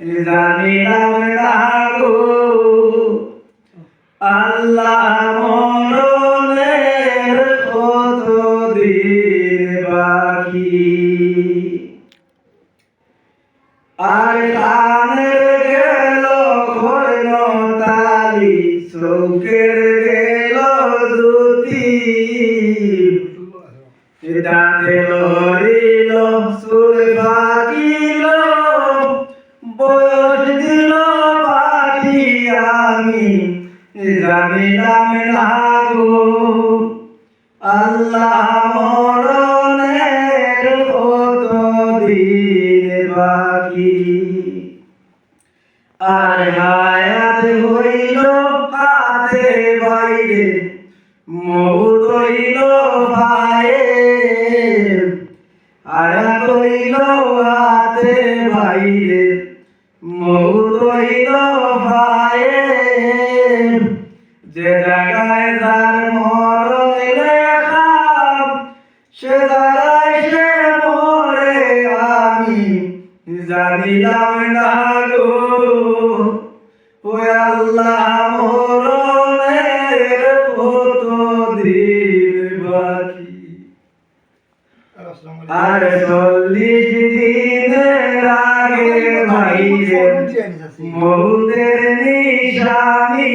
জানিলাম না গো আল্লাহ মরণের কত দিন বাকি? আর কানের গেল খৈন তালি চৌকের গেল দুতি দাঁতে লড়িল সুর জানিলাম না আল্লাহ মরণের কত দিন বাকি? আর হায়াত হইল হাতে বাইরে মৌত হইল ভাইয়ে আয়াত হইল হাতে বাইরে মৌত হইল ভাইয়ে যে জায়গায় যার মরণ লেখা সে জায়গায় সে মরে আমি জানিলাম না গো। ওই আল্লাহ মরণের কত দিন বাকি। আর চল্লিশ দিনের আগে ভাইরে মৌতের নিশানি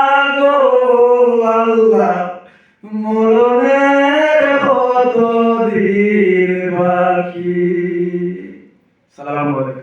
দিন সালাম আলাইকুম।